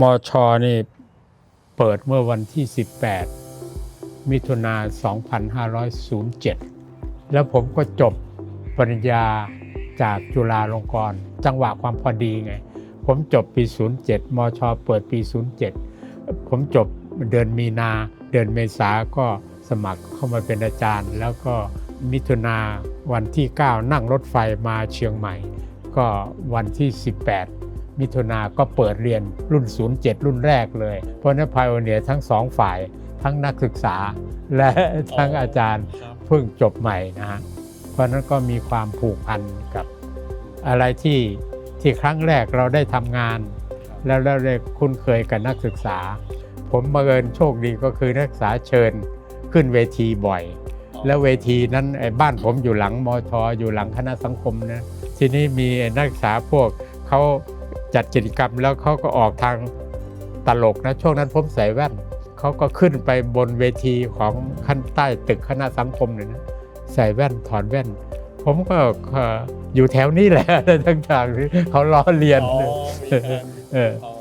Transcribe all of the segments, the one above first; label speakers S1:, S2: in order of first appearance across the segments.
S1: มชนี่เปิดเมื่อวันที่ 18 มิถุนา 2507 แล้วผมก็จบปริญญาจากจุฬาลงกรณ์จังหวะความพอดีไง ผมจบปี 07 มช เปิดปี 07 ผมจบเดือนมีนา เดือนเมษาก็สมัครเข้ามาเป็นอาจารย์ แล้วก็มิถุนาวันที่ 9 นั่งรถไฟมาเชียงใหม่ ก็วันที่ 18 มิถุนาก็เปิดเรียนรุ่น 07 รุ่นแรกเลย เพราะนั้นพายโอเนียทั้งสองฝ่าย ทั้งนักศึกษาและทั้งอาจารย์
S2: ครับ
S1: เพิ่งจบใหม่นะฮะเพราะฉะนั้นก็มีความผูกพันกับอะไรที่ที่ครั้งแรกเราได้ทำงาน แล้วเราได้คุ้นเคยกับนักศึกษา ผมบังเอิญโชคดีก็คือนักศึกษาเชิญขึ้นเวทีบ่อย แล้วเวทีนั้นไอ้บ้านผมอยู่หลังมอทอยู่หลังคณะสังคมนะทีนี้มีนักศึกษาพวกเขา จัดกิจกรรมแล้วเขาก็ออกทางตลกนะช่วงนั้นผมใส่แว่นเขาก็ขึ้นไปบนเวทีของขั้นใต้ตึกคณะสังคมเลยนะใส่แว่นถอดแว่น ผมก็เอ่ออยู่แถวนี้แหละทั้งทางที่เขาล้อเลียน
S2: อ๋อมีการ
S1: เออ
S2: อ๋อ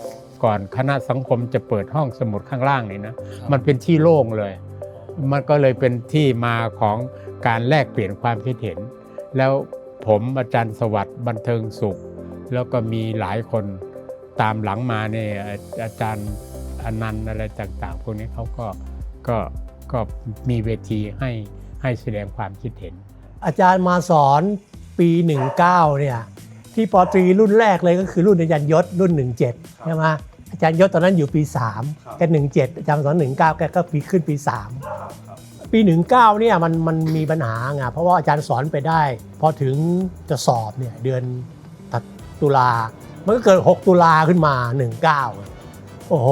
S1: ก่อนคณะสังคมจะเปิดห้องสมุดข้างล่างนี่นะ
S2: ครับ
S1: มันเป็นที่โล่งเลย มันก็เลยเป็นที่มาของการแลกเปลี่ยนความคิดเห็น แล้วผมอาจารย์สวัสดิ์บันเทิงสุข แล้วก็มีหลายคนตามหลังมาเนี่ยอาอาจารย์อนันต์อะไรต่างๆ พวกนี้เขาก็ก็ก็มีเวทีให้ให้แสดงความคิดเห็น
S3: อาจารย์มาสอนปี 19เนี่ยที่ปอตรีรุ่นแรกเลยก็คือรุ่นอาจารย์ยศรุ่น 17ใช่ไหมอาจารย์ยศตอนนั้นอยู่ปี 3 แก17 อาจารย์สอน 19 แกก็ปีขึ้นปี 3 ปี 19เนี่ยมันมันมีปัญหาไงเพราะว่าอาจารย์สอนไปได้ พอถึงจะสอบเนี่ยเดือน ตุลา มันก็เกิด 6 ตุลาขึ้นมา 19 โอ้โห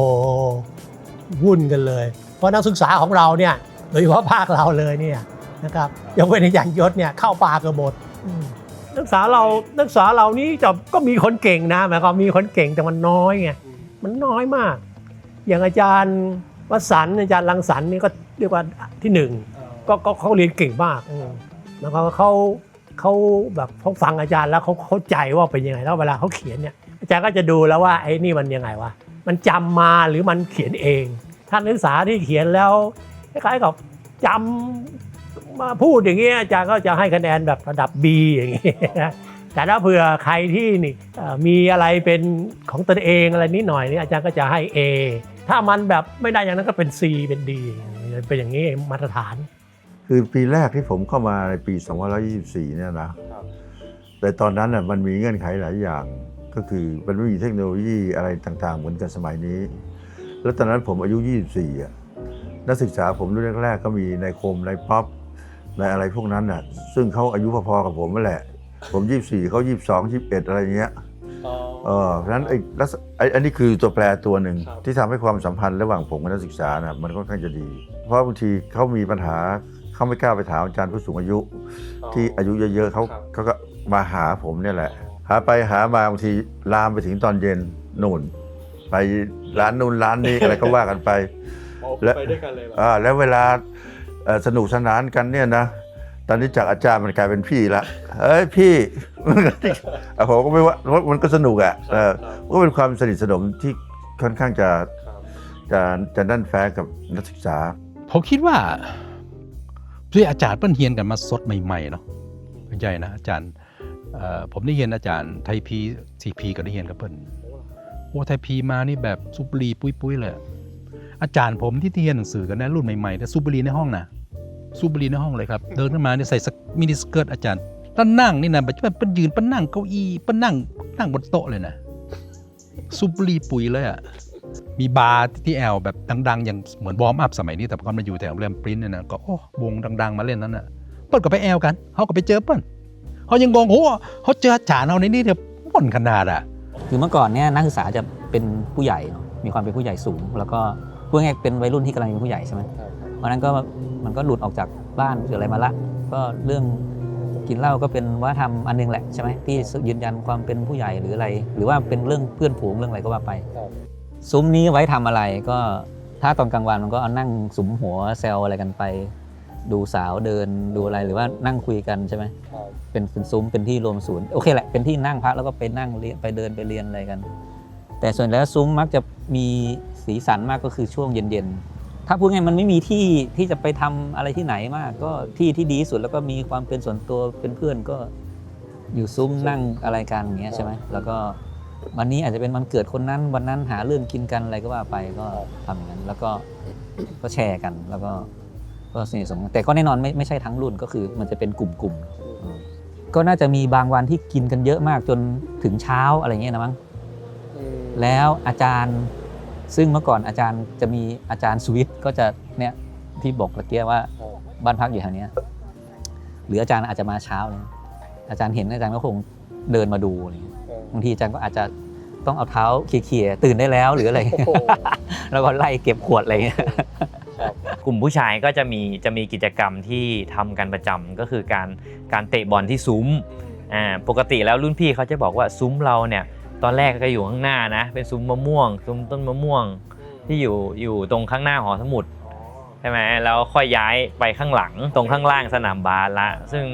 S3: วุ่นกันเลย เพราะนักศึกษาของเราเนี่ย โดยเฉพาะภาคเราเลยเนี่ยนะครับยกเว้นอาจารย์ยศเนี่ยเข้าป่ากันหมดอืมนักศึกษาเรานักศึกษาเรานี่จะก็มีคนเก่งนะหมายความมีคนเก่งแต่มันน้อยไงมันน้อยมาก อย่างอาจารย์วสันต์อาจารย์รังสรรค์นี่ก็เรียกว่าที่หนึ่งก็ก็เขาเรียนเก่งมากอืมแล้วก็เขา เขาแบบเขาฟังอาจารย์แล้วเขาเข้าใจว่าเป็นยังไงแล้วเวลาเขาเขียนเนี่ยอาจารย์ก็จะดูแล้วว่าไอ้นี่มันยังไงวะมันจำมาหรือมันเขียนเองถ้านักศึกษาที่เขียนแล้วคล้ายๆกับจำมาพูดอย่างเงี้ยอาจารย์ก็จะให้คะแนนแบบระดับ B อย่างเงี้ยนะแต่ถ้าเผื่อใครที่นี่มีอะไรเป็นของตนเองอะไรนิดหน่อยนี่อาจารย์ก็จะให้ A ถ้ามันแบบไม่ได้อย่างนั้นก็เป็น C เป็น D เป็นอย่างนี้มาตรฐาน
S4: คือปีแรกที่ผมเข้ามาในปี 2524 เนี่ยนะ
S2: ครับ
S4: แต่ตอนนั้นน่ะมันมีเงื่อนไขหลายอย่าง ก็คือมันไม่มีเทคโนโลยีอะไรต่างๆ เหมือนกันสมัยนี้ แล้วตอนนั้นผมอายุ 24อะนักศึกษาผมรุ่นแรกๆ ก็มีในคมในป๊อปในอะไรพวกนั้นน่ะ ซึ่งเขาอายุพอๆกับผมนั่นแหละ ผม 24เขา22 21 อะไรเงี้ย
S2: อ๋อ
S4: เออเพราะฉะนั้นไอ้ลักษณะไอ้อันนี้คือตัวแปรตัวหนึ่ง
S2: ครับ
S4: ที่ทำให้ความสัมพันธ์ระหว่างผมกับนักศึกษาน่ะมันค่อนข้างจะดี เพราะบางทีเขามีปัญหา เขาไม่กล้าไปถามอาจารย์ผู้สูงอายุ ที่อายุเยอะๆเขา
S2: ครับ
S4: เขาก็มาหาผมเนี่ยแหละ หาไปหามาบางทีลามไปถึงตอนเย็นนู่น ไปร้านนู่นร้านนี้อะไรก็ว่ากันไป
S2: อ๋อ
S4: และ
S2: ไปด้วยกันเลยเหรอ
S4: อ่าแล้วเวลาเอ่อสนุกสนานกันเนี่ยนะตอนนี้จากอาจารย์มันกลายเป็นพี่ละเอ้ยพี่อะผมก็ไม่ว่ามันก็สนุกอะเออ
S2: ครับ
S4: ก็เป็นความสนิทสนมที่ค่อนข้างจะ
S2: ครับ
S4: จะจะนั่นแฟ้กับนักศึกษา
S5: ผมคิดว่า ด้วยอาจารย์เปิ้นเฮียนกันมาสดใหม่ๆเนาะใหญ่นะอาจารย์เอ่อผมได้เรียนอาจารย์ไทยพีทีพีก็ได้เรียนกับเปิ้นโอ้ไทยพีมานี่แบบซุปรีปุ้ยๆเลยอาจารย์ผมที่เรียนหนังสือกันนะรุ่นใหม่ๆแต่ซุปรีในห้องนะซุปรีในห้องเลยครับ เดินขึ้นมาเนี่ยใส่สกมินิสเกิร์ตอาจารย์แล้วนั่งนี่นะแบบเป็นยืนเป็นนั่งเก้าอี้เป็นนั่งนั่งบนโต๊ะเลยนะซุปรีปุ๋ยเลยอะ มีบาร์ที่แอลแบบดัง ๆ อย่างเหมือนวอร์มอัพสมัยนี้แต่ก่อนมาอยู่แถวเรมปรินท์เนี่ยนะก็โอ้วงดัง ๆ มาเล่นนั้นน่ะเปิ้ลก็ไปแอลกันเขาก็ไปเจอเปิ้ลเขายังงงโอ้เขาเจออาจารย์เอาในนี่เดี๋ยวบ่นขนาดอะ
S6: คือเมื่อก่อนเนี่ยนักศึกษาจะเป็นผู้ใหญ่เนอะมีความเป็นผู้ใหญ่สูง แล้วก็พูดง่ายๆเป็นวัยรุ่นที่กำลังเป็นผู้ใหญ่ใช่ไหม
S2: ครับ
S6: เพราะฉะนั้นก็มันก็หลุดออกจากบ้านหรืออะไรมาละ ก็เรื่องกินเหล้าก็เป็นวัฒนธรรมอันหนึงแหละใช่ไหมที่ยืนยันความเป็นผู้ใหญ่หรืออะไร หรือว่าเป็นเรื่องเพื่อนฝูงเรื่องอะไรก็ว่าไป
S2: ครับ
S6: ซุ้มนี้ไว้ทำอะไรก็ถ้าตอนกลางวันมันก็เอานั่งสุมหัวแซวอะไรกันไป ดูสาวเดินดูอะไรหรือว่านั่งคุยกันใช่ไหม
S2: ครับ
S6: เป็นเป็นซุ้มเป็นที่รวมศูนย์โอเคแหละเป็นที่นั่งพักแล้วก็ไปนั่งเรียนไปเดินไปเรียนอะไรกัน แต่ส่วนแล้วซุ้มมักจะมีสีสันมากก็คือช่วงเย็นๆถ้าพูดง่ายมันไม่มีที่ที่จะไปทำอะไรที่ไหนมาก ก็ที่ที่ดีที่สุดแล้วก็มีความเป็นส่วนตัวเป็นเพื่อนก็อยู่ซุ้มนั่งอะไรกันอย่างเงี้ยใช่ไหมแล้วก็ วันนี้อาจจะเป็นวันเกิดคนนั้นวันนั้นหาเรื่องกินกันอะไรก็ว่าไปก็ทำอย่างนั้น แล้วก็ก็แชร์กันแล้วก็ก็สนิทสนมกันแต่ก็แน่นอนไม่ไม่ใช่ทั้งรุ่นก็คือมันจะเป็นกลุ่มๆอืมก็น่าจะมีบางวันที่กินกันเยอะมากจนถึงเช้าอะไรเงี้ยนะมั้งแล้วอาจารย์ซึ่งเมื่อก่อนอาจารย์จะมีอาจารย์สวิตก็จะเนี่ยที่บอกเมื่อกี้ว่าบ้านพักอยู่แถวเนี้ยหรืออาจารย์อาจจะมาเช้าเลยอาจารย์เห็นอาจารย์ก็คงเดินมาดูอะไรเงี้ย บางทีอาจารย์ก็อาจจะต้องเอาเท้าเขี่ยๆตื่นได้แล้วหรืออะไร แล้วก็ไล่เก็บขวดอะไรเงี้ย
S2: กลุ่มผู้ชายก็จะมีจะมีกิจกรรมที่ทำกันประจำก็คือการการเตะบอลที่ซุ้มอ่าปกติแล้วรุ่นพี่เขาจะบอกว่าซุ้มเราเนี่ยตอนแรกก็อยู่ข้างหน้านะ เป็นซุ้มมะม่วง ซุ้มต้นมะม่วงที่อยู่อยู่ตรงข้างหน้าหอสมุดใช่ไหมแล้วค่อยย้ายไปข้างหลังตรงข้างล่างสนามบาสละ ซึ่ง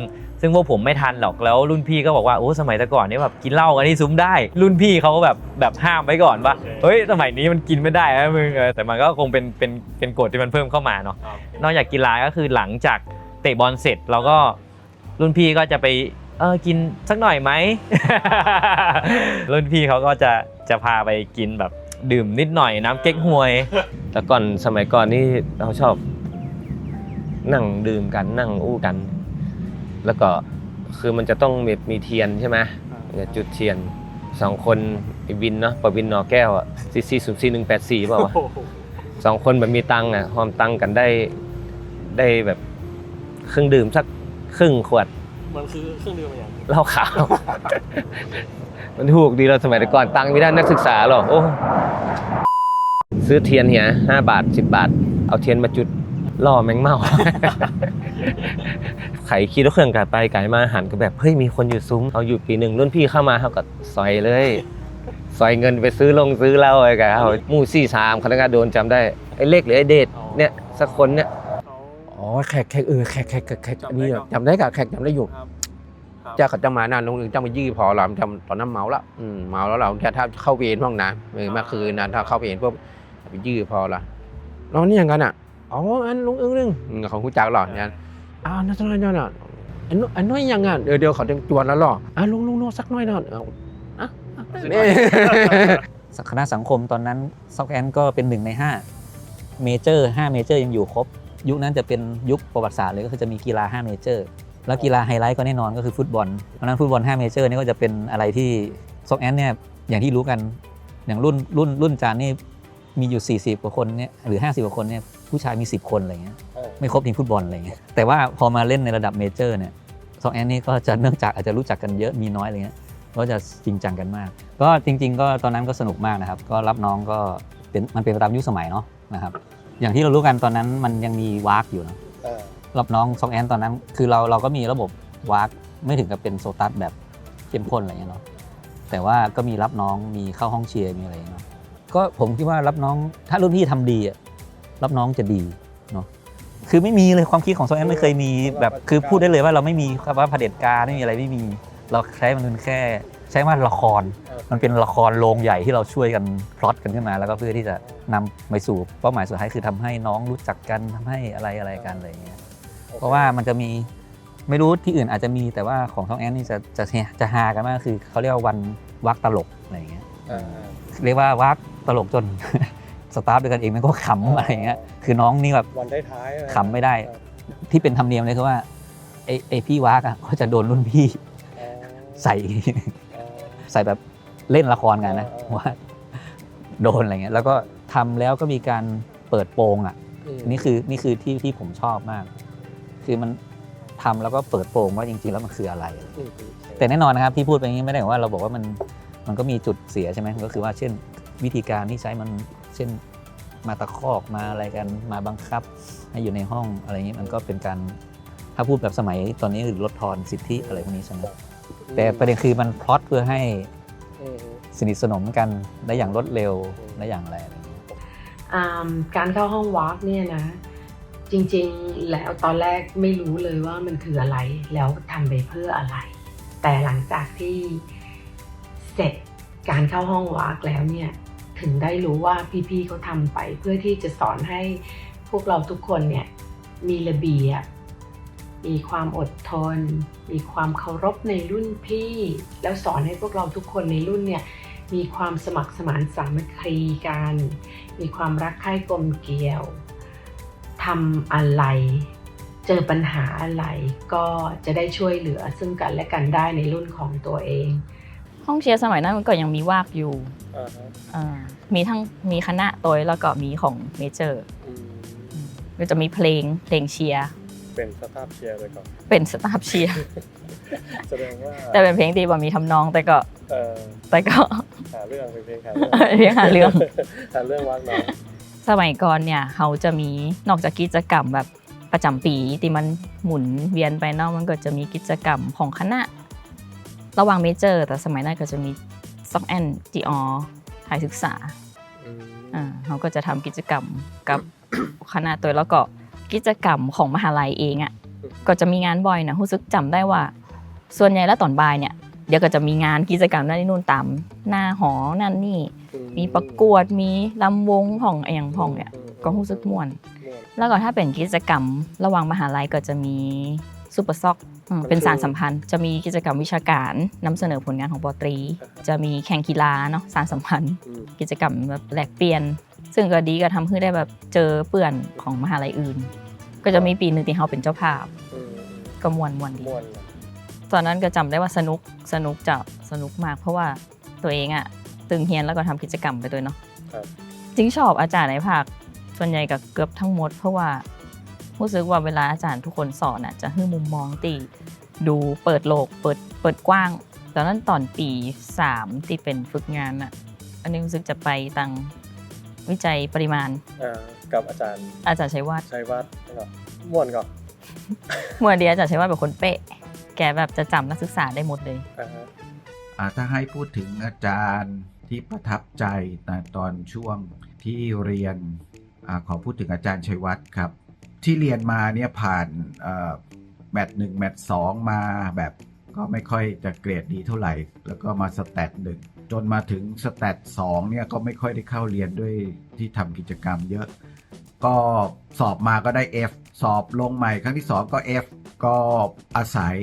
S2: ซึ่งพวกผมไม่ทันหรอกแล้วรุ่นพี่ก็บอกว่าโอ้สมัยแต่ก่อนนี่แบบกินเหล้ากันที่ซุ้มได้ รุ่นพี่เขาแบบแบบห้ามไว้ก่อนว่าเฮ้ยสมัยนี้มันกินไม่ได้นะมึงเออแต่มันก็คงเป็นเป็นเป็นกฎที่มันเพิ่มเข้ามาเนาะนอกจากกีฬาก็คือหลังจากเตะบอลเสร็จเราก็รุ่นพี่ก็จะไปเออกินสักหน่อยไหม รุ่นพี่เขาก็จะจะพาไปกินแบบดื่มนิดหน่อยน้ำเก๊กฮวย
S7: แต่ก่อนสมัยก่อนนี่เราชอบ นั่งดื่มกันนั่งอู้กัน แล้วก็คือมันจะต้องมีมีเทียนใช่ไหมเนี่ยจุดเทียนสองคนไอ้วินเนาะปวินนอแก้วอะซีซีศูนย์สี่หนึ่งแปดสี่เปล่าวะสองคนแบบมีตังค์อะหอมตังค์กันได้ได้แบบเครื่องดื่มสักครึ่งขวด
S8: มันคือเครื่องดื่มอะไรอย่าง
S7: เหล้าขาว มันถูกดีเราสมัยแต่ก่อนตังค์ไม่ได้นักศึกษาหรอกโอ้ซื้อเทียนเหียห้าบาทสิบบาท เอาเทียนมาจุดล่อแมงเม่า ไขขี่รถเครื่องกลับไปไก่มาหันก็แบบเฮ้ยมีคนอยู่ซุ้มเอาอยู่ปีหนึ่งรุ่นพี่เข้ามาเขาก็ซอยเลยซอยเงินไปซื้อลงซื้อเหล้าไอ้กะเอาหมู่สี่สามคณะกรรมการโดนจำได้ไอ้เล็กหรือไอ้เดชเนี่ยสักคนเนี่ย
S8: เขา
S9: อ๋อแขกแขกเออแขกแขกแขกแขกอันนี้จำได้กับแขกจำได้อยู่
S8: ครับครับ
S9: เจ้าเขาจะมาหน้าโรงเรียนเจ้ามายี่พอเราจำตอนนั้นเมาละอืมเมาแล้วเราถ้าถ้าเข้าเวรห้องน้ำเออเมื่อคืนนะถ้าเข้าเวรพวกไปยื้อพอละน้องนี่ยังกันอะอ๋ออันลุงอึ้งนึงอืมเขาหูจักหรอเนี่ย อ้าวนั่นนั่นนั่นอะอันนู้นอันน้อยยังอะเดี๋ยวเดี๋ยวเขาจะจวนแล้วหรออะลุงลุงน้สักหน้อยหน่อยเอาอะอะนี่
S6: คณะสังคมตอนนั้นซอกแอนก็เป็นหนึ่งใน5เมเจอร์5เมเจอร์ยังอยู่ครบ ยุคนั้นจะเป็นยุคประวัติศาสตร์เลยก็คือจะมีกีฬา5เมเจอร์แล้วกีฬาไฮไลท์ก็แน่นอนก็คือฟุตบอลเพราะฉะนั้นฟุตบอล5เมเจอร์นี่ก็จะเป็นอะไรที่ซอกแอนเนี่ยอย่างที่รู้กันอย่างรุ่นรุ่นรุ่นจานนี่มีอยู่ 40 กว่าคนเนี่ยหรือ 50 กว่าคนเนี่ยผู้ชายมี 10 คนอะไรเงี้ย ไม่ครบทีมฟุตบอลอะไรเงี้ยแต่ว่าพอมาเล่นในระดับเมเจอร์เนี่ยซอกแอนนี่ก็จะเนื่องจากอาจจะรู้จักกันเยอะมีน้อยอะไรเงี้ยก็จะจริงจังกันมาก ก็จริง ๆ ก็ตอนนั้นก็สนุกมากนะครับ ก็รับน้องก็เป็นมันเป็นไปตามยุคสมัยเนาะนะครับอย่างที่เรารู้กันตอนนั้นมันยังมีวากอยู่เนอะรับน้องซองแอนตอนนั้น คือเราเราก็มีระบบวากไม่ถึงกับเป็นโซตัสแบบเข้มข้นอะไรอย่างเงี้ยเนาะแต่ว่าก็มีรับน้องมีเข้าห้องเชียร์มีอะไรอย่างเงี้ยเนาะก็ผมคิดว่ารับน้องถ้ารุ่นพี่ทำดีอะรับน้องจะดีเนาะ คือไม่มีเลยความคิดของซองแอนไม่เคยมีแบบคือพูดได้เลยว่าเราไม่มีคำว่าเผด็จการไม่มีอะไรไม่มี เราใช้มันเป็นแค่ ใช้ว่าละคร มันเป็นละครโรงใหญ่ที่เราช่วยกันพล็อตกันขึ้นมา แล้วก็เพื่อที่จะนำไปสู่เป้าหมายสุดท้ายคือทำให้น้องรู้จักกันทำให้อะไรอะไรกันอะไรอย่างเงี้ยเพราะว่ามันจะมีไม่รู้ที่อื่นอาจจะมีแต่ว่าของท้องแอนนี่จะจะจะฮากันมากคือเขาเรียกว่าวันวักตลกอะไรอย่างเงี้ยเรียกว่าวักตลกจน สตาฟด้วยกันเองมันก็ขำอะไรอย่างเงี้ยคือน้องนี่แบบ
S8: วันท้ายๆ
S6: ขำไม่ได้ ที่เป็นธรรมเนียมเลยคือว่าไอ้ไอ้พี่วักอะก็จะโดนรุ่นพี่ใส่ใส่แบบเล่นละครกันนะว่าโดนอะไรเงี้ยแล้วก็ทำแล้วก็มีการเปิดโปงอะนี่คือนี่คือที่ที่ผมชอบมาก คือมันทำแล้วก็เปิดโปงว่าจริง ๆ แล้วมันคืออะไร แต่แน่นอนนะครับที่พูดไปอย่างนี้ไม่ได้หมายว่าเราบอกว่ามันมันก็มีจุดเสียใช่ไหมก็คือว่าเช่นวิธีการที่ใช้มันเช่นมาตะคอกมาอะไรกันมาบังคับ ให้อยู่ในห้องอะไรอย่างนี้มันก็เป็นการถ้าพูดแบบสมัยตอนนี้คือลดทอนสิทธิอะไรพวกนี้ใช่ไหมแต่ประเด็นคือมันพล็อตเพื่อให้สนิทสนมกันได้อย่างรวดเร็วได้อย่างอะไรอะไรอย่างเงี้ย
S10: อ่าการเข้าห้องวอล์กเนี่ยนะ จริงๆแล้วตอนแรกไม่รู้เลยว่ามันคืออะไรแล้วทำไปเพื่ออะไร แต่หลังจากที่เสร็จการเข้าห้องวากแล้วเนี่ย ถึงได้รู้ว่าพี่ๆเขาทำไป เพื่อที่จะสอนให้พวกเราทุกคนเนี่ยมีระเบียบมีความอดทน มีความเคารพในรุ่นพี่ แล้วสอนให้พวกเราทุกคนในรุ่นเนี่ยมีความสมัครสมานสามัคคีกัน มีความรักใคร่กลมเกลียวทำอะไร เจอปัญหาอะไร ก็จะได้ช่วยเหลือซึ่งกันและกันได้ในรุ่นของตัวเอง
S8: ห้องเชียร์สมัยนั้นมันก็ยังมีวากอยู่อ่ามีทั้งมีคณะตัวแล้วก็มีของเมเจอร์ก็จะมีเพลงเพลงเชียร์
S11: เป็นสภาพเชียร์ไปก่อน
S8: เป็นสตาฟเชียร์
S11: แสดงว่า
S8: แต่เป็นเพลงที่บ่มีทำนองแต่ก็
S11: เอ่อ
S8: แต่ก็
S11: หาเรื่องเป็นเพลงหา
S8: เพลงหาเรื่อง
S11: หาเรื่องวางน้อง
S8: สมัยก่อนเนี่ยเขาจะมีนอกจากกิจกรรมแบบประจำปีที่มันหมุนเวียนไปเนอกมันก็จะมีกิจกรรมของคณะ ระหว่างเมเจอร์ แต่สมัยนั้นก็จะมีซ็อกแอนจีออไทยศึกษาอ่าเขาก็จะทำกิจกรรมกับคณะตัวแล้วก็กิจกรรมของมหาลัยเองอะ่ะก็จะมีงานบ่อยนะรู้สึกจำได้ว่า ส่วนใหญ่แล้วตอนบ่ายเนี่ยเดี๋ยวก็จะมีงานกิจกรรมนั่นนี่นู่นตามหน้าหอนั่นนี่ มีประกวดมีลำวงของไออย่างของเนี่ยก็รู้สึกม่วน แล้วก็ถ้าเป็นกิจกรรมระหว่างมหาลัยก็จะมี ซูเปอร์ซ็อกอืมเป็นสารสัมพันธ์ จะมีกิจกรรมวิชาการนำเสนอผลงานของปอตรี จะมีแข่งกีฬาเนาะสารสัมพันธ์ กิจกรรมแบบแลกเปลี่ยน ซึ่งก็ดีก็ทำให้ได้แบบเจอเพื่อนของมหาลัยอื่น ก็จะมีปีหนึ่งที่เขาเป็นเจ้าภาพก็มวนมวนดี
S11: ม่วน
S8: ตอนนั้นก็จำได้ว่าสนุกสนุกจะสนุกมาก เพราะว่าตัวเองอะตึงเฮียนแล้วก็ทำกิจกรรมไปด้วยเนาะ
S11: ครับ
S8: จริงชอบอาจารย์ในภาคส่วนใหญ่กับเกือบทั้งหมด เพราะว่า รู้สึกว่าเวลาอาจารย์ทุกคนสอนอะจะให้มุมมองตีดูเปิดโลกเปิดเปิดกว้างตอนนั้นตอนปีสามที่เป็นฝึกงานอะอันนี้รู้สึกจะไปตังวิจัยปริมาณ
S11: อ่ากับอาจารย์
S8: อาจารย์ชัยวัฒน์
S11: ชัยวัฒน์นะครับม่วนก่อน
S8: เมื่อเดียวอาจารย์ชัยวัฒน์เป็นคนเป๊ะ แกแบบจะจำนักศึกษาได้หมดเลย
S11: อ่าฮะ
S12: อ่าถ้าให้พูดถึงอาจารย์ที่ประทับใจในตอนช่วงที่เรียนอาขอพูดถึงอาจารย์ชัยวัฒน์ครับ ที่เรียนมาเนี่ยผ่านแมตช์หนึ่งแมตช์สองมาแบบก็ไม่ค่อยจะเกรดดีเท่าไหร่ แล้วก็มาสแตทหนึ่งจนมาถึงสแตทสองเนี่ยก็ไม่ค่อยได้เข้าเรียนด้วยที่ทำกิจกรรมเยอะ ก็สอบมาก็ได้ F สอบลงใหม่ครั้งที่2ก็ F ก็อาศัย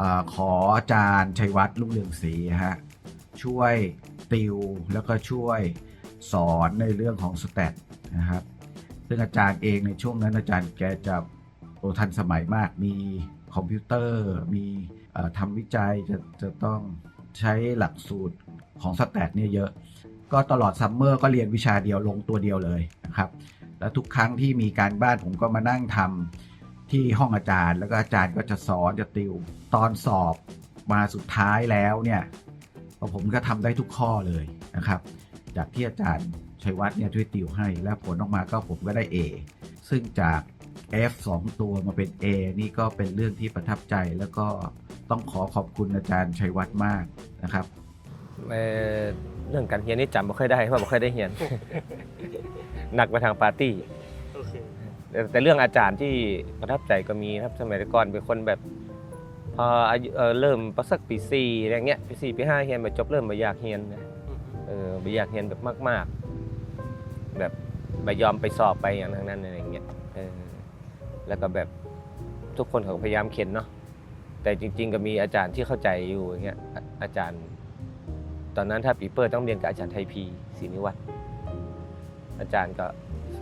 S12: อขออาจารย์ชัยวัฒน์ลุงเรืองศรีฮะช่วยติวแล้วก็ช่วยสอนในเรื่องของสแตทนะครับ ซึ่งอาจารย์เองในช่วงนั้นอาจารย์แกจะโอทันสมัยมาก มีคอมพิวเตอร์ มีทำวิจัยจะจะต้องใช้หลักสูตรของสแตทเนี่ยเยอะ ก็ตลอดซัมเมอร์ก็เรียนวิชาเดียวลงตัวเดียวเลยนะครับ แล้วทุกครั้งที่มีการบ้านผมก็มานั่งทำที่ห้องอาจารย์ แล้วก็อาจารย์ก็จะสอนจะติว ตอนสอบมาสุดท้ายแล้วเนี่ยผมก็ทำได้ทุกข้อเลยนะครับ จากที่อาจารย์ ชัยวัฒน์เนี่ยช่วยติวให้ แล้วผลออกมาก็ผมก็ได้ A ซึ่งจาก F 2 ตัวมาเป็น A นี่ก็เป็นเรื่องที่ประทับใจแล้วก็ต้องขอขอบคุณอาจารย์ชัยวัฒน์มากนะครับ
S7: เอ่อเรื่องการเฮียนนี่จำไม่ค่อยได้เพราะไม่ค่อยได้เฮียน หนักไปทางปาร์ตี้แต่แต่เรื่องอาจารย์ที่ประทับใจก็มีนะครับสมัยก่อนเป็นคนแบบพออายุเอ่อเริ่มประสักปีสี่อะไรเงี้ยปีสี่ปีห้าเฮียนมาจบเริ่มมาอยากเฮียนนะเออไปอยากเฮียนแบบมาก ๆ แบบไปยอมไปสอบไปอย่างทั้งนั้นอะไรเงี้ยเออแล้วก็แบบทุกคนเขาก็พยายามเข็นเนาะแต่จริง ๆ ก็มีอาจารย์ที่เข้าใจอยู่อย่างเงี้ยอะอาจารย์ ตอนนั้นถ้าปีเปอร์ต้องเรียนกับอาจารย์ไทยพีศรีนิวัฒน์อาจารย์ก็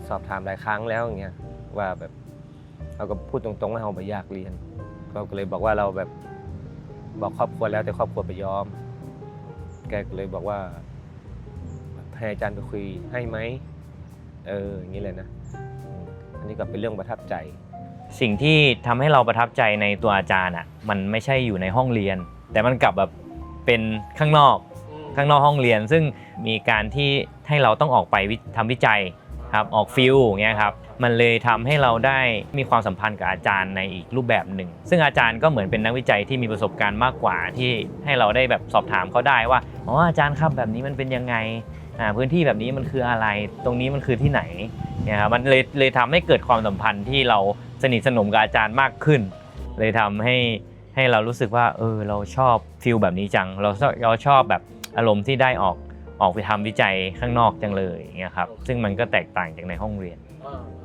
S7: สอบถามหลายครั้งแล้วอย่างเงี้ยว่าแบบเราก็พูดตรงๆว่าเราไม่อยากเรียนเราก็เลยบอกว่าเราแบบบอกครอบครัวแล้วแต่ครอบครัวไปยอม แกก็เลยบอกว่าให้อาจารย์ไปคุยให้ไหม เอออย่างนี้เลยนะอืมอันนี้ก็เป็นเรื่องประทับใจ
S2: สิ่งที่ทำให้เราประทับใจในตัวอาจารย์อะมันไม่ใช่อยู่ในห้องเรียน แต่มันกลับแบบเป็นข้างนอก ข้างนอกห้องเรียนซึ่งมีการที่ให้เราต้องออกไปวิทำวิจัยครับออกฟิลอย่างเงี้ยครับมันเลยทำให้เราได้มีความสัมพันธ์กับอาจารย์ในอีกรูปแบบหนึ่ง ซึ่งอาจารย์ก็เหมือนเป็นนักวิจัยที่มีประสบการณ์มากกว่าที่ให้เราได้แบบสอบถามเขาได้ว่าอ๋ออาจารย์ครับแบบนี้มันเป็นยังไง อ่าพื้นที่แบบนี้มันคืออะไร ตรงนี้มันคือที่ไหนเนี่ยครับมันเลยเลยทำให้เกิดความสัมพันธ์ที่เราสนิทสนมกับอาจารย์มากขึ้น เลยทำให้ให้เรารู้สึกว่าเออเราชอบฟิลแบบนี้จัง เราเราชอบแบบอารมณ์ที่ได้ออกออกไปทำวิจัยข้างนอกจังเลยอย่างเงี้ยครับซึ่งมันก็แตกต่างจากในห้องเรียน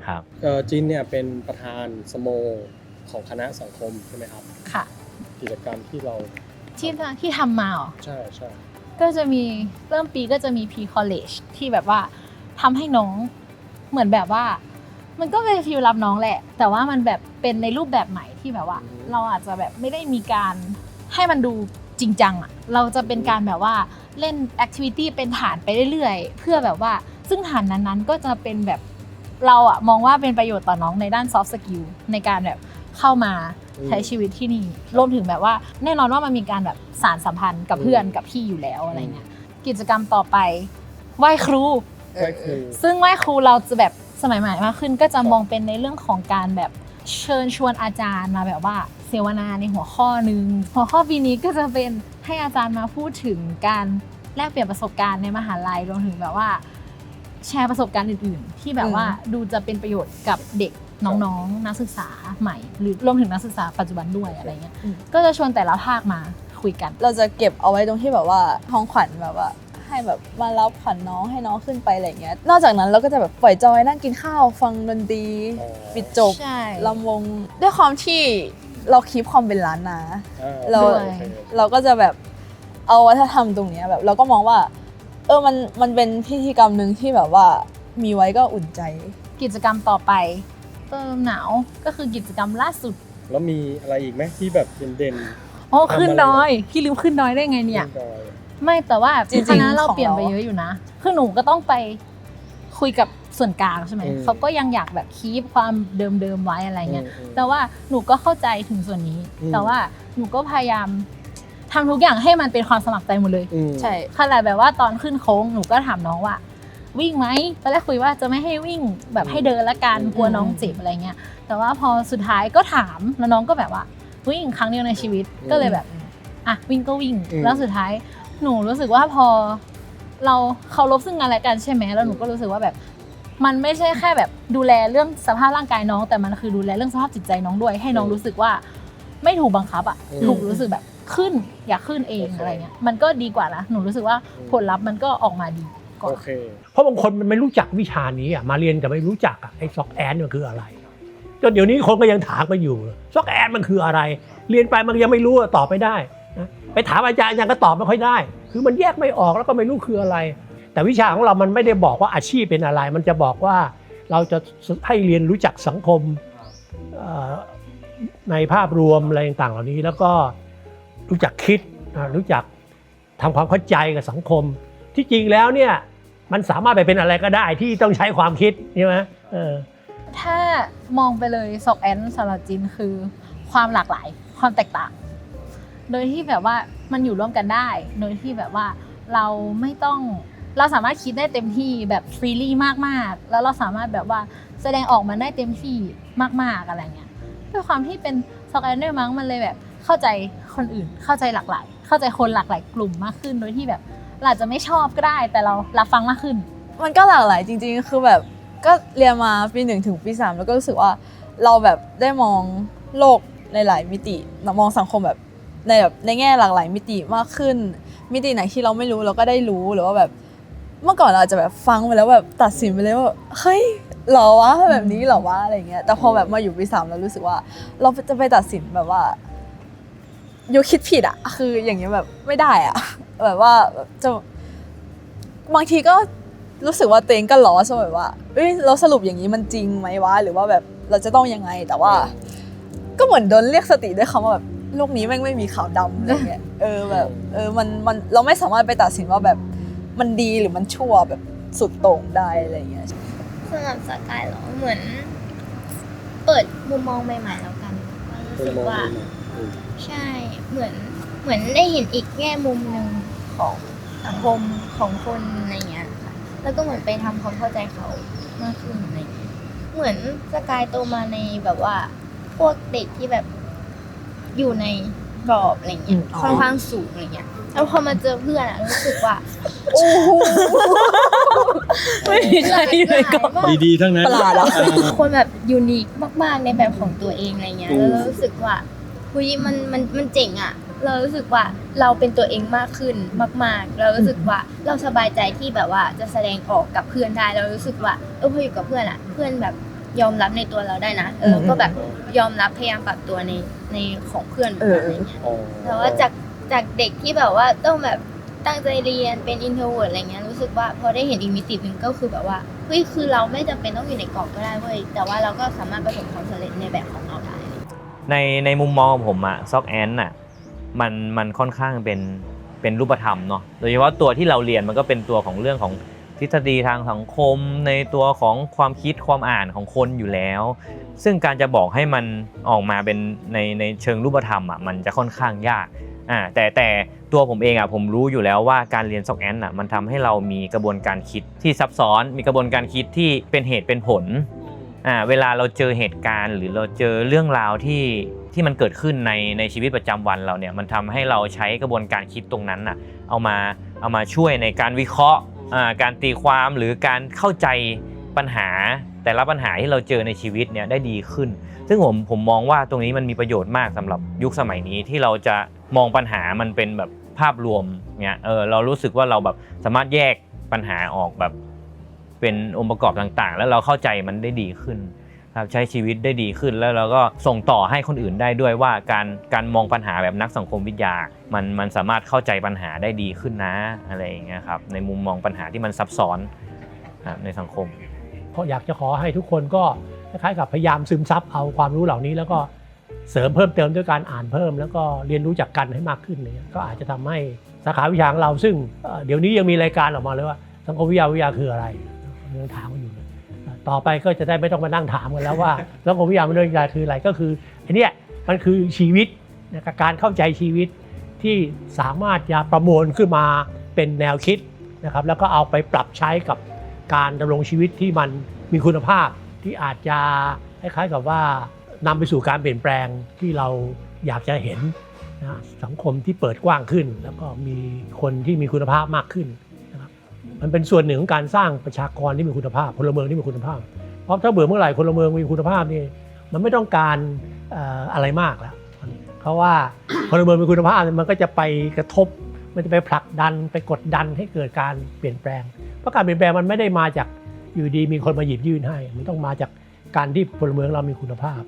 S2: ครับ
S11: เอ่อจินเนี่ยเป็นประธานสโมของคณะสังคมใช่ไหมครับ
S13: ค่ะ
S11: กิจกรรมที่เรา
S13: ที่ที่ทำมาเหรอ
S11: ใช่ใช่
S13: ก็จะมีเริ่มปีก็จะมี P college ที่แบบว่าทำให้น้องเหมือนแบบว่า มันก็เป็นฟิลรับน้องแหละ แต่ว่ามันแบบเป็นในรูปแบบใหม่ที่แบบว่า เราอาจจะแบบไม่ได้มีการให้มันดูจริงจังอะเราจะเป็นการแบบว่าเล่นแอคทิวิตี้เป็นฐานไปเรื่อยๆ เพื่อแบบว่าซึ่งฐานนั้นๆก็จะเป็นแบบเราอะมองว่าเป็นประโยชน์ต่อน้องในด้าน soft skill ในการแบบ เข้ามาใช้ชีวิตที่นี่รวมถึงแบบว่า แน่นอนว่ามันมีการแบบสารสัมพันธ์กับเพื่อนกับพี่อยู่แล้วอะไรเงี้ยกิจกรรมต่อไปไหว้ครู
S11: ก็คือ
S13: ซึ่งไหว้ครูเราจะแบบสมัยใหม่มากขึ้น ก็จะมองเป็นในเรื่องของการแบบเชิญชวนอาจารย์มาแบบว่าเสวนาในหัวข้อหนึ่งหัวข้อปีนี้ก็จะเป็นให้อาจารย์มาพูดถึงการแลกเปลี่ยนประสบการณ์ในมหาลัยรวมถึงแบบว่า แชร์ประสบการณ์อื่น ๆ ที่แบบว่าดูจะเป็นประโยชน์กับเด็ก น้องๆ นักศึกษาใหม่ หรือรวมถึงนักศึกษาปัจจุบันด้วยอะไรเงี้ยก็จะชวนแต่ละภาคมาคุยกัน
S14: เราจะเก็บเอาไว้ตรงที่แบบว่าห้องขวัญแบบว่าให้แบบมารับขวัญน้องให้น้องขึ้นไปอะไรอย่างเงี้ย นอกจากนั้นเราก็จะแบบปล่อยจอยนั่งกินข้าวฟังดนตรีปิดจบ
S13: ใช่
S14: ลำวงด้วยความที่เราคีปความเป็นล้านนา
S11: อ่า
S14: เรา
S11: โอเค
S14: เราก็จะแบบเอาวัฒนธรรมตรงเนี้ยแบบ เราก็มองว่า เออมันมันเป็นพิธีกรรมหนึ่งที่แบบว่ามีไว้ก็อุ่นใจ
S13: กิจกรรมต่อไป เติมหนาวก็คือกิจกรรมล่าสุด
S11: แล้วมีอะไรอีกไหมที่แบบเด่น
S13: โอ้
S11: ทำอะไร
S13: ขึ้นดอยพี่ลืมขึ้นดอยได้ไง
S11: ๆ
S13: เนี่ย
S11: ขึ้นดอย
S13: ไม่แต่ว่า
S14: จริงๆ
S13: คณะเรา
S14: ของ
S13: เปลี่ยนไป
S14: เรา
S13: เยอะอยู่นะคือหนูก็ต้องไปคุยกับส่วนกลางใช่ไหม
S11: อืม
S13: เขาก็ยังอยากแบบคีปความเดิมๆไว้อะไรเงี้ย
S11: อืมอืม
S13: แต่ว่าหนูก็เข้าใจถึงส่วนนี้
S11: อืม
S13: แต่ว่าหนูก็พยายามทำทุกอย่างให้มันเป็นความสมัครใจหมดเลย
S11: อืม
S14: ใช่
S13: ขนาดแบบว่าตอนขึ้นโค้งหนูก็ถามน้องว่า วิ่งไหมตอนแรกคุยว่าจะไม่ให้วิ่งแบบให้เดินละกันกลัวน้องเจ็บอะไรเงี้ยแต่ว่าพอสุดท้ายก็ถามแล้วน้องก็แบบว่าวิ่งครั้งเดียวในชีวิตก็เลยแบบอะวิ่งก็วิ่ง
S11: อืม
S13: แล้วสุดท้ายหนูรู้สึกว่าพอเราเคารพซึ่งกันและกันใช่ไหมแล้วหนูก็รู้สึกว่าแบบ มันไม่ใช่แค่แบบดูแลเรื่องสภาพร่างกายน้อง แต่มันคือดูแลเรื่องสภาพจิตใจน้องด้วย ให้น้องรู้สึกว่าไม่ถูกบังคับอะ
S11: อืม
S13: ถูกรู้สึกแบบขึ้นอยากขึ้นเองอะไรเงี้ยมันก็ดีกว่านะหนูรู้สึกว่าผลลัพธ์มันก็ออกมาดี กว่า
S11: โอเค
S3: เพราะบางคนมันไม่รู้จักวิชานี้อะมาเรียนแต่ไม่รู้จักอะไอ้ซอกแอนมันคืออะไรจนเดี๋ยวนี้คนก็ยังถามกันอยู่ซอกแอนมันคืออะไร เรียนไปมันยังไม่รู้ตอบไม่ได้นะไปถามอาจารย์ยังก็ตอบไม่ค่อยได้ คือมันแยกไม่ออกแล้วก็ไม่รู้คืออะไร แต่วิชาของเรามันไม่ได้บอกว่าอาชีพเป็นอะไร มันจะบอกว่าเราจะให้เรียนรู้จักสังคมในภาพรวมอะไรต่างๆเหล่านี้ แล้วก็รู้จักคิดรู้จักทำความเข้าใจกับสังคม ที่จริงแล้วเนี่ย มันสามารถไปเป็นอะไรก็ได้ที่ต้องใช้ความคิดใช่ไหมเออ
S13: ถ้ามองไปเลยซอกแอนสำหรับจินคือความหลากหลายความแตกต่าง โดยที่แบบว่ามันอยู่ร่วมกันได้ โดยที่แบบว่าเราไม่ต้องเราสามารถคิดได้เต็มที่แบบฟรีลี่มากๆ แล้วเราสามารถแบบว่าแสดงออกมันได้เต็มที่มากๆอะไรเงี้ยด้วยความที่เป็นซอกแอนด้วยมั้งมันเลยแบบเข้าใจคนอื่นเข้าใจหลากหลาย เข้าใจคนหลากหลายกลุ่มมากขึ้นโดยที่แบบ เราจจะไม่ชอบก็ได้แต่เรารับฟังมากขึ้น
S14: มันก็หลากหลายจริง ๆ คือแบบก็เรียนมาปีหนึ่งถึงปีสามแล้วก็รู้สึกว่าเราแบบได้มองโลกในหลายมิติมองสังคมแบบในแบบในแง่หลากหลายมิติมากขึ้น มิติไหนที่เราไม่รู้เราก็ได้รู้หรือว่าแบบเมื่อก่อนเราอาจจะแบบฟังไปแล้วแบบตัดสินไปเลยว่าเฮ้ยหรอวะแบบนี้หรอวะอะไรเงี้ยแต่พอแบบมาอยู่ปีสามเรารู้สึกว่า เราจะไปตัดสินแบบว่าโยคิดผิดอะคืออย่างเงี้ยแบบไม่ได้อะ แบบว่าแบบจะบางทีก็รู้สึกว่าตัวเองก็ล้อใช่แบบว่าเอ้ยเราสรุปอย่างนี้มันจริงไหมวะหรือว่าแบบเราจะต้องยังไงแต่ว่า ก็เหมือนโดนเรียกสติด้วยคำว่าแบบโลกนี้แม่งไม่มีขาวดำอะไรเงี้ยเออแบบเออมันมันเราไม่สามารถไปตัดสินว่าแบบมันดีหรือมันชั่วแบบสุดโต่งได้อะไรเงี้ย
S15: สำหรับสกายเหรอเหมือน เปิดมุมมองใหม่ๆแล้วกันก็รู้สึกว่า ใช่เหมือน เหมือนได้เห็นอีกแง่มุมหนึ่งของสังคมของคนอะไรเงี้ยค่ะแล้วก็เหมือนไปทำความเข้าใจเขามากขึ้นอะไรเงี้ยเหมือนสกายโตมาในแบบว่า พวกเด็กที่แบบอยู่ในกรอบอะไรเงี้ย
S14: อ๋อ
S15: ค่อนข้างสูงอะไรเงี้ยแล้วพอมาเจอเพื่อนอะรู้สึกว่าโอ้โห
S14: ไม่มีใครอยู่ในกรอบ
S11: ดีๆทั้งนั้น
S14: ประหลาดเหรอ
S11: เออ
S15: คนแบบยูนิคมาก ๆ ในแบบของตัวเองอะไรเงี้ย
S11: อืม
S15: แล้วรู้สึกว่าคุยมันมันมันเจ๋งอะ เรารู้สึกว่าเราเป็นตัวเองมากขึ้นมาก ๆ เรารู้สึกว่าเราสบายใจที่แบบว่าจะแสดงออกกับเพื่อนได้ เรารู้สึกว่าเออพออยู่กับเพื่อนอะเพื่อนแบบยอมรับในตัวเราได้นะ เออ ก็แบบยอมรับพยายามปรับตัวในในของเพื่อนเหมือนกันอะไรเงี้ยแต่ว่าจากจากเด็กที่แบบว่าต้องแบบตั้งใจเรียนเป็นอินโทรเวิร์อะไรเงี้ยรู้สึกว่าพอได้เห็นอีกมิติหนึ่งก็คือแบบว่าเฮ้ยคือเราไม่จำเป็นต้องอยู่ในกรอบก็ได้เว้ยแต่ว่าเราก็สามารถประสบความสำเร็จในแบบของเราได้
S2: ในในมุมมองของผมอะซอกแอนน่ะ มันมันค่อนข้างเป็นเป็นรูปธรรมเนาะโดยเฉพาะตัวที่เราเรียนมันก็เป็นตัวของเรื่องของทฤษฎีทางสังคมในตัวของความคิดความอ่านของคนอยู่แล้ว ซึ่งการจะบอกให้มันออกมาเป็นในในเชิงรูปธรรมอะมันจะค่อนข้างยากอ่าแต่แต่ตัวผมเองอะผมรู้อยู่แล้วว่าการเรียนซอกแอนอะมันทำให้เรามีกระบวนการคิดที่ซับซ้อน มีกระบวนการคิดที่เป็นเหตุเป็นผลอ่าเวลาเราเจอเหตุการณ์ หรือเราเจอเรื่องราวที่ ที่มันเกิดขึ้นในในชีวิตประจำวันเราเนี่ยมันทำให้เราใช้กระบวนการคิดตรงนั้นอะเอามาเอามาช่วยในการวิเคราะห์อ่าการตีความหรือการเข้าใจปัญหาแต่ละปัญหาที่เราเจอในชีวิตเนี่ยได้ดีขึ้น ซึ่งผมผมมองว่าตรงนี้มันมีประโยชน์มากสำหรับยุคสมัยนี้ที่เราจะมองปัญหามันเป็นแบบภาพรวมเนี่ยเออเรารู้สึกว่าเราแบบสามารถแยกปัญหาออกแบบเป็นองค์ประกอบต่างๆ แล้วเราเข้าใจมันได้ดีขึ้น ครับใช้ชีวิตได้ดีขึ้นแล้วเราก็ส่งต่อให้คนอื่นได้ด้วยว่าการการมองปัญหาแบบนักสังคมวิทยา มันมันสามารถเข้าใจปัญหาได้ดีขึ้นนะอะไรอย่างเงี้ยครับในมุมมองปัญหาที่มันซับซ้อนในสังคม
S3: เพราะอยากจะขอให้ทุกคนก็คล้ายๆกับพยายามซึมซับเอาความรู้เหล่านี้ แล้วก็เสริมเพิ่มเติมด้วยการอ่านเพิ่ม แล้วก็เรียนรู้จักกันให้มากขึ้นเนี่ยก็อาจจะทำให้สาขาวิชาของเราซึ่งเดี๋ยวนี้ยังมีรายการออกมาเลยว่าสังคมวิทยาวิทยาคืออะไรยังถามกันอยู่ ต่อไปก็จะได้ไม่ต้องมานั่งถามกันแล้วว่าสังคมวิทยาวิทยาคืออะไรก็คืออันนี้มันคือชีวิตนะการเข้าใจชีวิตที่สามารถจะประมวลขึ้นมาเป็นแนวคิดนะครับแล้วก็เอาไปปรับใช้กับการดำรงชีวิตที่มันมีคุณภาพที่อาจจะคล้ายๆกับว่านำไปสู่การเปลี่ยนแปลงที่เราอยากจะเห็นนะสังคมที่เปิดกว้างขึ้น แล้วก็มีคนที่มีคุณภาพมากขึ้น มันเป็นส่วนหนึ่งของการสร้างประชากรที่มีคุณภาพพลเมืองที่มีคุณภาพ เพราะถ้าเบื่อเมื่อไหร่พลเมืองมีคุณภาพนี่มันไม่ต้องการอะไรมากแล้วเพราะว่าพลเมืองมีคุณภาพเนี่ยมันก็จะไปกระทบ มันจะไปผลักดันไปกดดันให้เกิดการเปลี่ยนแปลง เพราะการเปลี่ยนแปลงมันไม่ได้มาจากอยู่ดีมีคนมาหยิบยื่นให้ มันต้องมาจากการที่พลเมืองเรามีคุณภาพ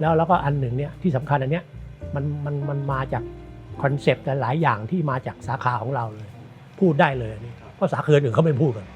S3: แล้วแล้วก็อันหนึ่งเนี่ยที่สำคัญอันเนี้ยมันมันมันมาจากคอนเซปต์หลายอย่างที่มาจากสาขาของเราเลย พูดได้เลยอัน นี้เพราะสาขาอื่นเขาไม่พูดกัน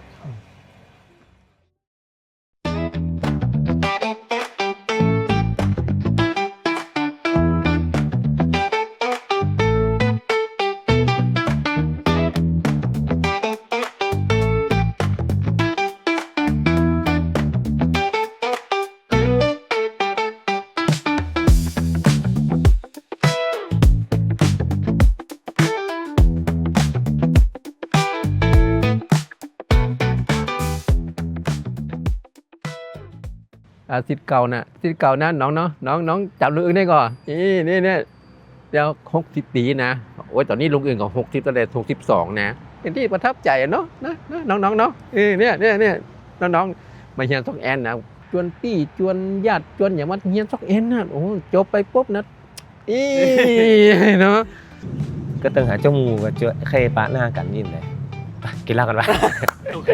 S9: อาสิทธิ์เก่าน่ะสิทธิ์เก่านะน้องเนาะน้องน้องจับลุงอึ้งได้ก่อนนี่นี่เนี่ยเดี๋ยวหกสิบปีนะโอ้ยตอนนี้ลุงอึ้งก็หกสิบตั้งแต่หกสิบสองนะเป็นที่ประทับใจอะเนาะนะนะน้องน้องเนาะเออเนี่ยเนี่ยเนี่ยน้องน้องมาเฮียนซอกแอนนะจวนปี้จวนญาติจวนอย่างว่าเฮียนซอกแอนนะโอ้จบไปปุ๊บนะอีเนาะ
S7: ก็ต้องหาเจ้าหมูกับเจ้าเคยปะหน้ากันนี่เลยไปกินเหล้ากันปะ
S11: โอเค